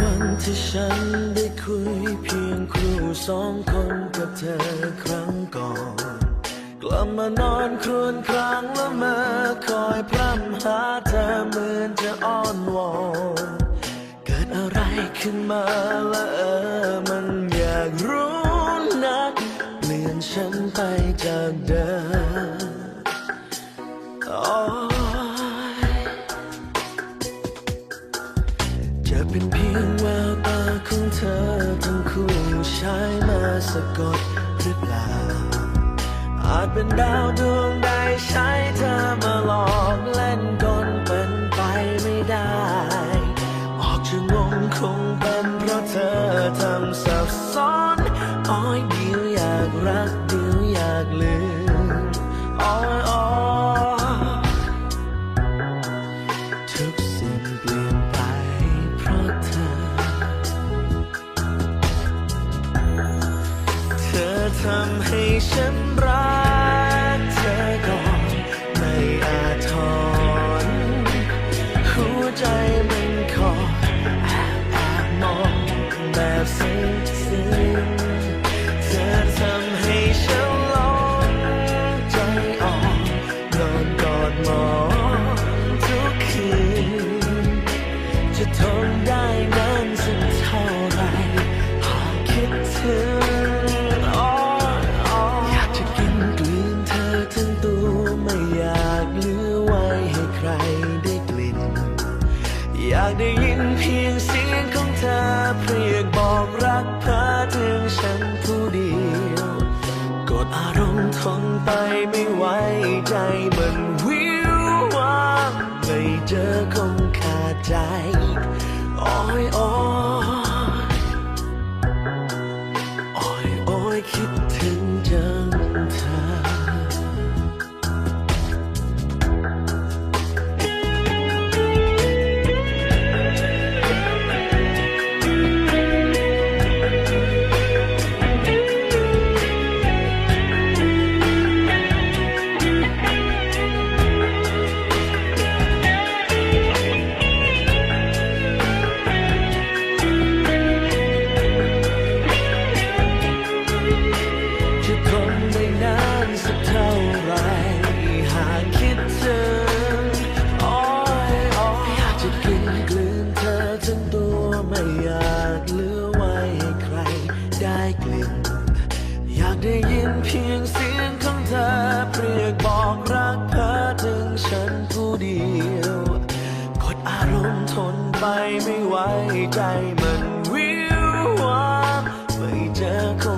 วันที่ฉันได้คุยเพียงครูสองคนกับเธอครั้งก่อน กลับมานอนครวญครางละเมอคอยพร่ำหาเธอเหมือนจะอ้อนวอนเกิดอะไรขึ้นมาละเออมันอยากรู้นัก เปลี่ยนฉันไปจากเดิม ทั้งคู่ใช้มาสะกดหรือเปล่า อาจเป็นดาวดวงใดใช้เธอมาหลอกเล่นกลเป็นไปไม่ได้ ออกจะงงคงเป็นเพราะเธอทำสับสนอ้อยเดียวอยากรักเดียวอยากลืมอ้อยอ้อยำให้ากได้ยินเพียงเสียงของเธอเพรียกบอกรักเพ้อถึงฉันผู้เดียวกดอารมณ์ทนไปไม่ไหวใจมันวิวว่างไม่เจอคงขาดใจอ้ยอ้ย ได้กลิ่นอยากได้ยินเพียงเสียงของเธอเปรียกบอกรักเธอถึงฉันผู้เดียว กดอารมณ์ทนไปไม่ไหวใจมันวิววับไม่เจอคน